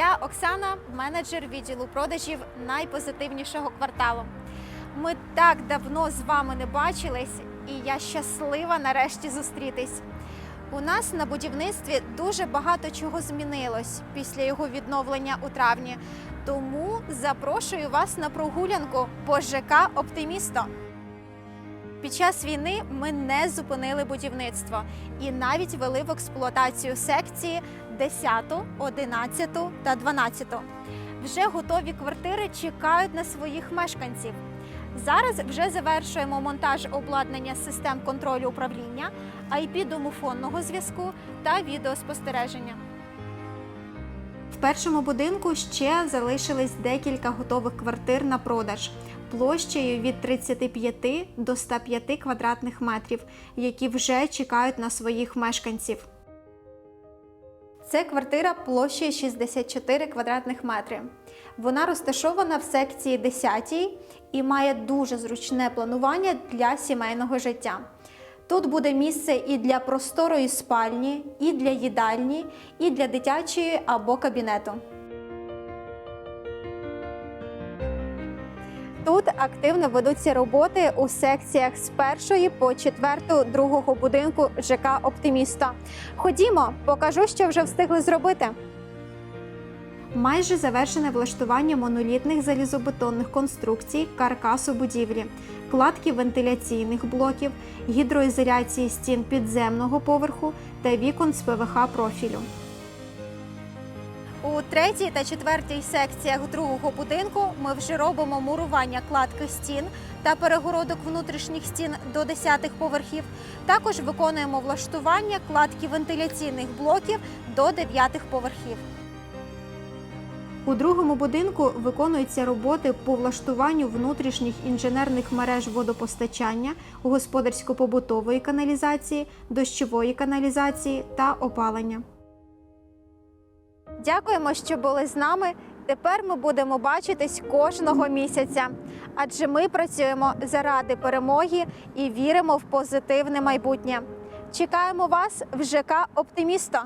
Я Оксана, менеджер відділу продажів найпозитивнішого кварталу. Ми так давно з вами не бачились, і я щаслива нарешті зустрітись. У нас на будівництві дуже багато чого змінилось після його відновлення у травні. Тому запрошую вас на прогулянку по ЖК Оптимісто. Під час війни ми не зупинили будівництво і навіть вели в експлуатацію секції 10, 11 та 12. Вже готові квартири чекають на своїх мешканців. Зараз вже завершуємо монтаж обладнання систем контролю управління, IP-домофонного зв'язку та відеоспостереження. В першому будинку ще залишились декілька готових квартир на продаж площею від 35 до 105 квадратних метрів, які вже чекають на своїх мешканців. Це квартира площею 64 квадратних метри. Вона розташована в секції 10 і має дуже зручне планування для сімейного життя. Тут буде місце і для просторої спальні, і для їдальні, і для дитячої або кабінету. Тут активно ведуться роботи у секціях з першої по четверту другого будинку ЖК Оптиміста. Ходімо, покажу, що вже встигли зробити. Майже завершене влаштування монолітних залізобетонних конструкцій каркасу будівлі, кладки вентиляційних блоків, гідроізоляції стін підземного поверху та вікон з ПВХ профілю. У третій та четвертій секціях другого будинку ми вже робимо мурування кладки стін та перегородок внутрішніх стін до десятих поверхів. Також виконуємо влаштування кладки вентиляційних блоків до дев'ятих поверхів. У другому будинку виконуються роботи по влаштуванню внутрішніх інженерних мереж водопостачання, господарсько-побутової каналізації, дощової каналізації та опалення. Дякуємо, що були з нами. Тепер ми будемо бачитись кожного місяця, адже ми працюємо заради перемоги і віримо в позитивне майбутнє. Чекаємо вас в ЖК Оптимісто.